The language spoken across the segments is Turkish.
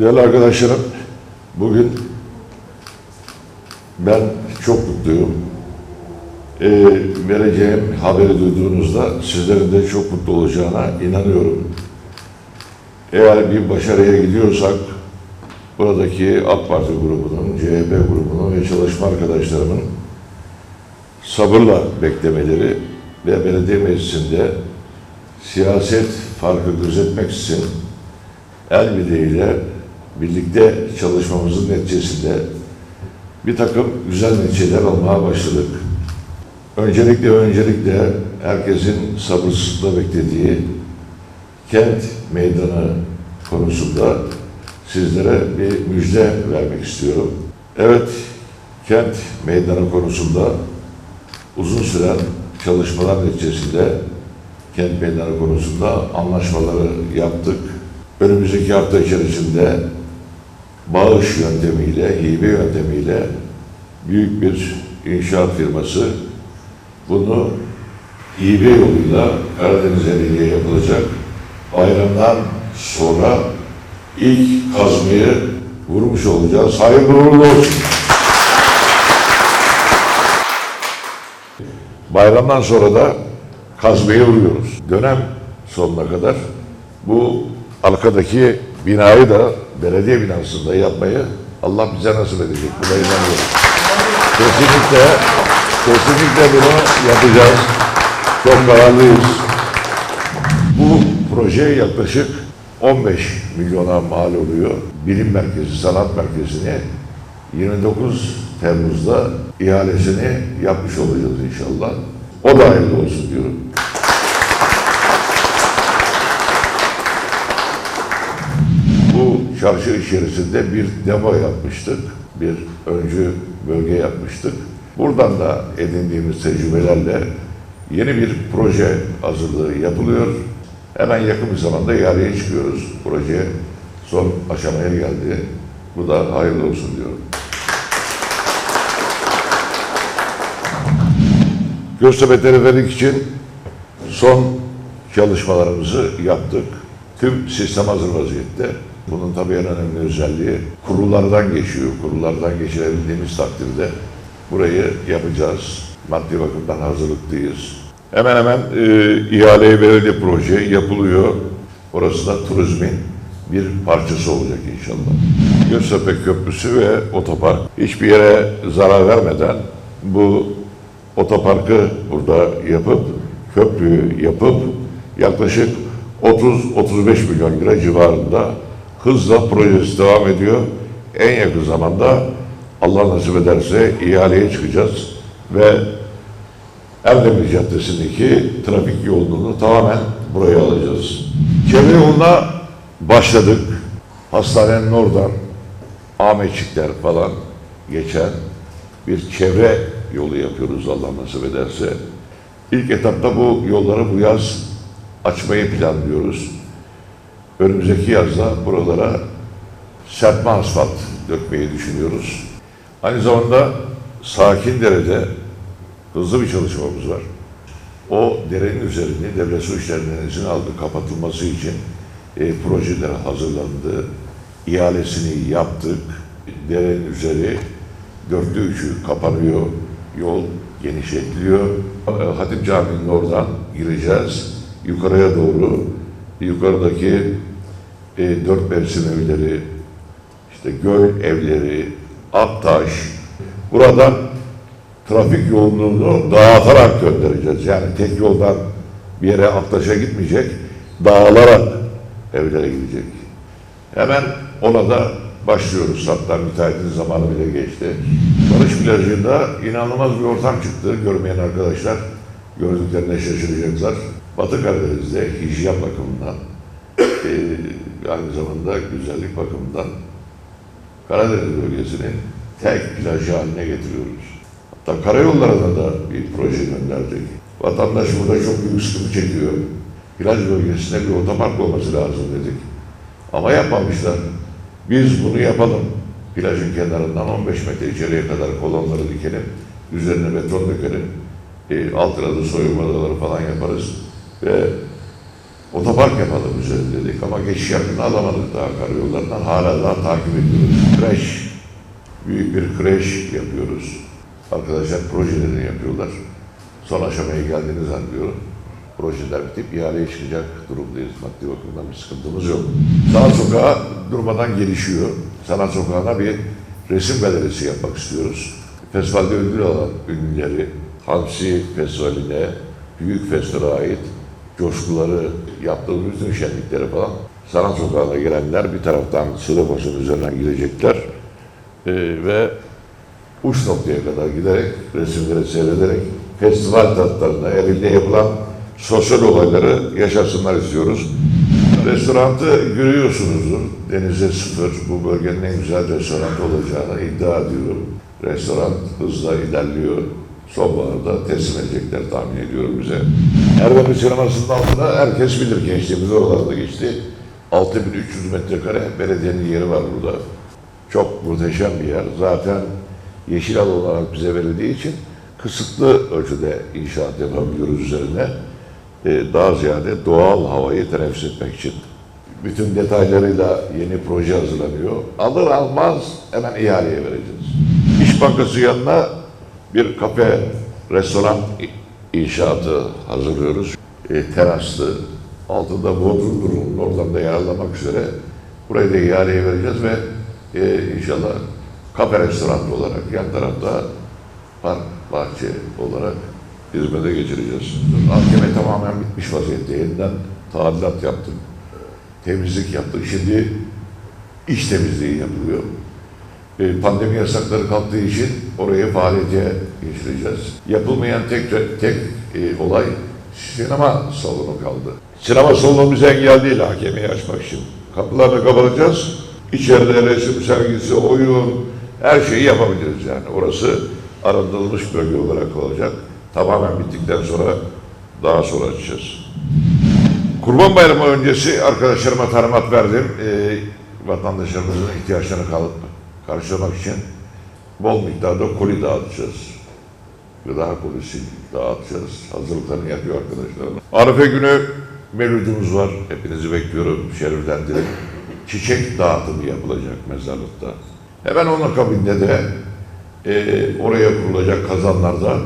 Değerli arkadaşlarım, bugün ben çok mutluyum. Ee, vereceğim haberi duyduğunuzda sizlerin de çok mutlu olacağına inanıyorum. Eğer bir başarıya gidiyorsak, buradaki AK Parti grubunun, CHP grubunun ve çalışma arkadaşlarımın sabırla beklemeleri ve belediye meclisinde siyaset farkı gözetmeksizin el birliğiyle birlikte çalışmamızın neticesinde bir takım güzel neticeler almaya başladık. Öncelikle öncelikle herkesin sabırsızlıkla beklediği kent meydanı konusunda sizlere bir müjde vermek istiyorum. Evet, kent meydanı konusunda uzun süren çalışmalar neticesinde kent meydanı konusunda anlaşmaları yaptık. Önümüzdeki hafta içerisinde bağış yöntemiyle, hibe yöntemiyle büyük bir inşaat firması bunu hibe yoluyla Karadeniz eliyle yapılacak bayramdan sonra ilk kazmayı vurmuş olacağız. Hayırlı uğurlu olsun. Bayramdan sonra da kazmayı vuruyoruz. Dönem sonuna kadar bu arkadaki binayı da belediye binasında yapmayı Allah bize nasip edecek. Buna inanıyorum. Kesinlikle, kesinlikle bunu yapacağız. Çok kararlıyız. Bu proje yaklaşık 15 milyona mal oluyor. Bilim Merkezi, Sanat Merkezi'ni 29 Temmuz'da ihalesini yapmış olacağız inşallah. O da hayırlı olsun diyorum. Bu çarşı içerisinde bir demo yapmıştık. Bir öncü bölge yapmıştık. Buradan da edindiğimiz tecrübelerle yeni bir proje hazırlığı yapılıyor. Hemen yakın bir zamanda ihaleye çıkıyoruz. Proje son aşamaya geldi. Bu da hayırlı olsun diyorum. Göztepe Teleferik için son çalışmalarımızı yaptık. Tüm sistem hazır vaziyette. Bunun tabii en önemli özelliği kurullardan geçiyor. Kurullardan geçirebildiğimiz takdirde burayı yapacağız. Maddi bakımdan hazırlıklıyız. Hemen hemen e, ihaleye verildi proje yapılıyor. Orası da turizmin bir parçası olacak inşallah. Göztepe Köprüsü ve otopark hiçbir yere zarar vermeden bu otoparkı burada yapıp, köprüyü yapıp yaklaşık 30-35 milyon lira civarında hızla projesi devam ediyor. En yakın zamanda Allah nasip ederse ihaleye çıkacağız ve Erdemli Caddesi'ndeki trafik yoğunluğunu tamamen buraya alacağız. Çevre yoluna başladık. Hastanenin oradan Ahmetçikler falan geçen bir çevre yolu yapıyoruz Allah nasip ederse. İlk etapta bu yolları bu yaz açmayı planlıyoruz. Önümüzdeki yazda buralara serpme asfalt dökmeyi düşünüyoruz. Aynı zamanda Sakindere'de hızlı bir çalışmamız var. O derenin üzerini devlet su işlerinden izin aldı kapatılması için e, projeler hazırlandı. İhalesini yaptık. Derenin üzeri dörtte üçü kapanıyor. Yol genişletiliyor. E, Hatip Camii'nin oradan gireceğiz. Yukarıya doğru yukarıdaki e, dört mevsim evleri, işte göl evleri, Aktaş, buradan trafik yoğunluğunu dağıtarak göndereceğiz. Yani tek yoldan bir yere Aktaş'a gitmeyecek, dağılarak evlere gidecek. Hemen ona da başlıyoruz. Hatta müteahhitin zamanı bile geçti. Barış plajında inanılmaz bir ortam çıktı. Görmeyen arkadaşlar gördüklerine şaşıracaklar. Batı Karadeniz'de hijyen bakımından, eee, aynı zamanda güzellik bakımından Karadeniz bölgesini tek plaj haline getiriyoruz. Hatta karayollarına da bir proje gönderdik. Vatandaş burada çok büyük sıkıntı çekiyor. Plaj bölgesinde bir otopark olması lazım dedik. Ama yapmamışlar. Biz bunu yapalım. Plajın kenarından 15 metre içeriye kadar kolonları dikelim. Üzerine beton dökelim. E, altına da soyunma odaları falan yaparız. Ve Otopark yapalım üzerinde dedik ama geçiş yapını alamadık daha karayollarından. Hala daha takip ediyoruz. Kreş, büyük bir kreş yapıyoruz. Arkadaşlar projelerini yapıyorlar. Son aşamaya geldiğini zannediyorum. Projeler bitip ihaleye çıkacak durumdayız. Maddi bakımdan bir sıkıntımız yok. Sanat Sokağı durmadan gelişiyor. Sanat Sokağı'na bir resim galerisi yapmak istiyoruz. Festivalde ödül alan ünlüleri, Hamsi Festivali'ne, Büyük Festival'e ait coşkuları, yaptığımız bütün şenlikleri falan Sanat Sokağı'na gelenler bir taraftan Sılapas'ın üzerinden gidecekler. Ee, ve uç noktaya kadar giderek, resimleri seyrederek festival tatlarında elinde yapılan sosyal olayları yaşasınlar istiyoruz. Restorantı görüyorsunuzdur. Denize sıfır, bu bölgenin en güzel restoranı olacağını iddia ediyorum. Restoran hızla ilerliyor. Sonbaharda teslim edecekler tahmin ediyorum bize. Erbakan sinemasının altına herkes bilir gençliğimiz oralarda geçti. 6300 metrekare belediyenin yeri var burada. Çok muhteşem bir yer. Zaten yeşil alan olarak bize verildiği için kısıtlı ölçüde inşaat yapabiliyoruz üzerine. Ee, daha ziyade doğal havayı teneffüs etmek için. Bütün detaylarıyla yeni proje hazırlanıyor. Alır almaz hemen ihaleye vereceğiz. İş Bankası yanına bir kafe, restoran inşaatı hazırlıyoruz. E, teraslı, altında bodrum durumunun oradan da yararlanmak üzere burayı da ihaleye vereceğiz ve e, inşallah kafe restoran olarak yan tarafta park, bahçe olarak hizmete geçireceğiz. Mahkeme tamamen bitmiş vaziyette. Yeniden tadilat yaptık. Temizlik yaptık. Şimdi iş temizliği yapılıyor. E, Pandemi yasakları kalktığı için orayı faaliyete geçireceğiz. Yapılmayan tek tek e, olay sinema salonu kaldı. Sinema salonu bize engel değil hakemi açmak için. Kapılarını kapatacağız. İçeride resim sergisi, oyun, her şeyi yapabiliriz yani. Orası arındırılmış bölge olarak kalacak. Tamamen bittikten sonra daha sonra açacağız. Kurban Bayramı öncesi arkadaşlarıma talimat verdim. Ee, vatandaşlarımızın ihtiyaçlarını karşılamak için bol miktarda koli dağıtacağız. Gıda kolisi dağıtacağız. Hazırlıklarını yapıyor arkadaşlarım. Arife günü mevlüdümüz var. Hepinizi bekliyorum. Şeriflendirin. Çiçek dağıtımı yapılacak mezarlıkta. Hemen onun akabinde de e, oraya kurulacak kazanlarda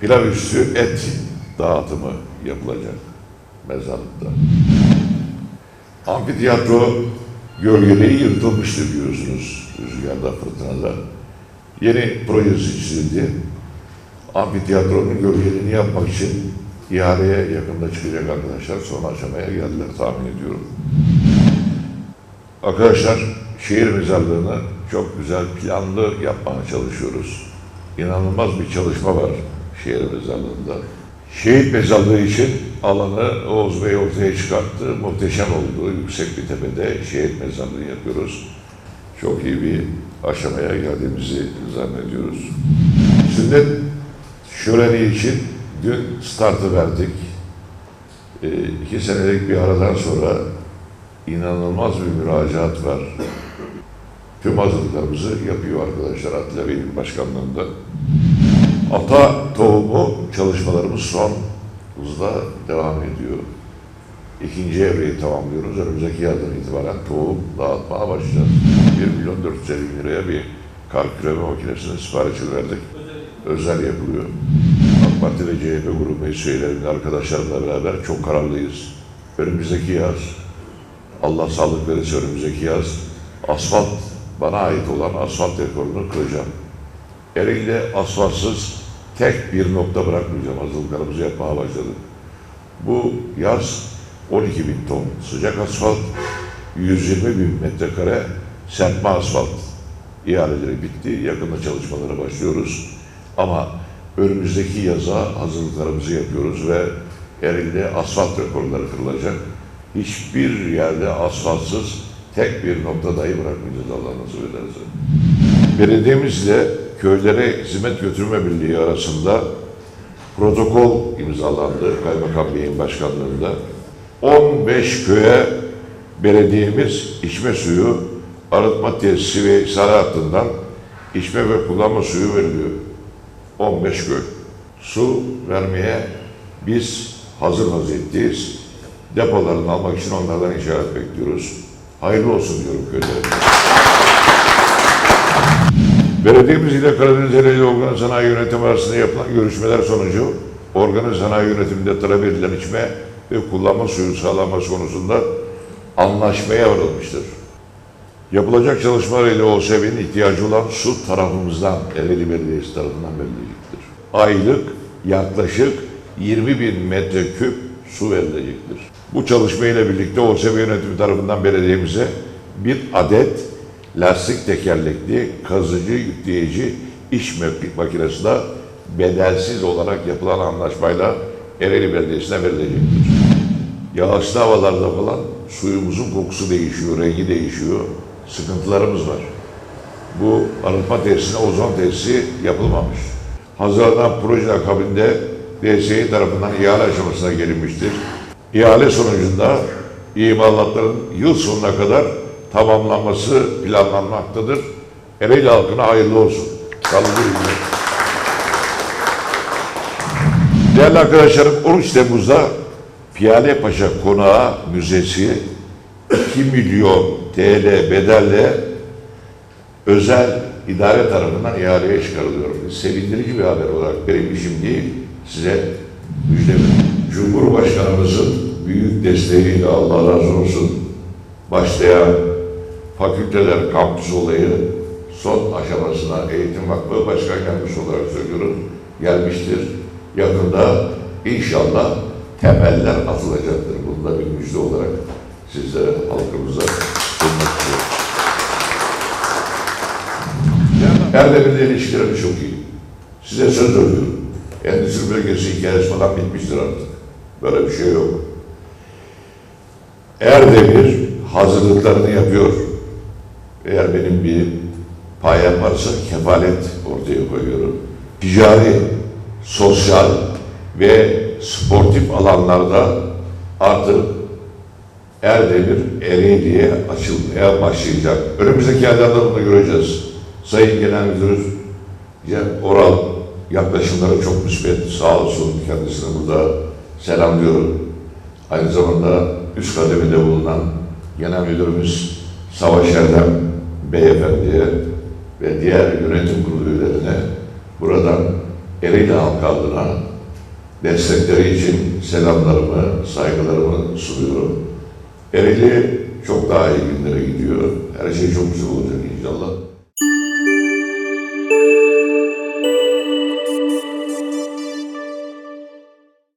pilav üstü et dağıtımı yapılacak mezarlıkta. Amfiteyatro gölgeliği yırtılmıştı biliyorsunuz rüzgarda, fırtınada. Yeni projesi çizildi. Amfiteyatronun gölgeliğini yapmak için ihaleye yakında çıkacak arkadaşlar son aşamaya geldiler tahmin ediyorum. Arkadaşlar şehir mezarlığını çok güzel planlı yapmaya çalışıyoruz. İnanılmaz bir çalışma var şehir mezarlığında. Şehit mezarlığı için alanı Oğuz Bey ortaya çıkarttı. Muhteşem oldu. Yüksek bir tepede şehit mezarlığı yapıyoruz. Çok iyi bir aşamaya geldiğimizi zannediyoruz. Sünnet şöleni için dün startı verdik. E, iki senelik bir aradan sonra inanılmaz bir müracaat var. Tüm hazırlıklarımızı yapıyor arkadaşlar Atilla Bey'in başkanlığında. Ata tohumu çalışmalarımız son hızla devam ediyor. İkinci evreyi tamamlıyoruz. Önümüzdeki yazdan itibaren tohum dağıtmaya başlayacağız. 1 milyon 450 bin liraya bir kar küreme makinesini siparişi verdik. Özel yapılıyor. AK Parti ve CHP grubu meclis üyelerinin arkadaşlarımla beraber çok kararlıyız. Önümüzdeki yaz, Allah sağlık verirse önümüzdeki yaz, asfalt, bana ait olan asfalt rekorunu kıracağım. Ereğli'de asfaltsız tek bir nokta bırakmayacağım. Hazırlıklarımızı yapmaya başladık. Bu yaz 12 bin ton sıcak asfalt, 120 bin metrekare serpme asfalt ihaleleri bitti. Yakında çalışmalara başlıyoruz. Ama önümüzdeki yaza hazırlıklarımızı yapıyoruz ve Ereğli'de asfalt rekorları kırılacak. Hiçbir yerde asfaltsız tek bir nokta dahi bırakmayacağız Allah nasip ederse. Belediyemizle köylere hizmet götürme birliği arasında protokol imzalandı Kaymakam Bey'in başkanlığında. 15 köye belediyemiz içme suyu, arıtma tesisi ve ishal hattından içme ve kullanma suyu veriliyor. 15 köy. Su vermeye biz hazır vaziyetteyiz. depolarını almak için onlardan işaret bekliyoruz. Hayırlı olsun diyorum köylerimize. Belediyemiz ile Karadeniz Ereğli Organ Sanayi Yönetimi arasında yapılan görüşmeler sonucu organize sanayi yönetiminde talep edilen içme ve kullanma suyu sağlanması konusunda anlaşmaya varılmıştır. Yapılacak çalışmalar ile OSB'nin ihtiyacı olan su tarafımızdan Ereğli Belediyesi tarafından verilecektir. Aylık yaklaşık 20 bin metreküp su verilecektir. Bu çalışma ile birlikte OSB yönetimi tarafından belediyemize bir adet lastik tekerlekli kazıcı yükleyici iş mak- makinesi de bedelsiz olarak yapılan anlaşmayla Ereğli Belediyesi'ne verilecektir. Yağışlı havalarda falan suyumuzun kokusu değişiyor, rengi değişiyor. Sıkıntılarımız var. Bu arıtma tesisine ozon tesisi yapılmamış. Hazırlanan proje akabinde DSİ tarafından ihale aşamasına gelinmiştir. İhale sonucunda imalatların yıl sonuna kadar tamamlanması planlanmaktadır. Ereğli halkına hayırlı olsun. Kalıcı hizmet. Değerli arkadaşlarım 13 Temmuz'da Piyale Paşa Konağı Müzesi 2 milyon TL bedelle özel idare tarafından ihaleye çıkarılıyor. Sevindirici bir haber olarak benim işim değil, size müjde. Cumhurbaşkanımızın büyük desteğiyle Allah razı olsun başlayan fakülteler kampüs olayı son aşamasına Eğitim Vakfı Başkan Yardımcısı olarak söylüyorum gelmiştir. Yakında inşallah temeller atılacaktır. Bunu da bir müjde olarak sizlere, halkımıza sunmak istiyorum. Erdemir'le ilişkilerimiz çok iyi. Size söz veriyorum. Endüstri bölgesi hikayesi falan bitmiştir artık. Böyle bir şey yok. Erdemir hazırlıklarını yapıyor. Eğer benim bir payem varsa kefalet ortaya koyuyorum. Ticari, sosyal ve sportif alanlarda artık Erdemir Ereğli'ye açılmaya başlayacak. Önümüzdeki aylarda bunu göreceğiz. Sayın Genel Müdürümüz Cem Oral yaklaşımları çok müsbet. Sağ olsun kendisine burada selamlıyorum. Aynı zamanda üst kademede bulunan Genel Müdürümüz Savaş Erdem Beyefendi'ye ve diğer yönetim kurulu üyelerine buradan Ereğli halkı adına destekleri için selamlarımı, saygılarımı sunuyorum. Ereğli çok daha iyi günlere gidiyor. Her şey çok güzel olacak inşallah.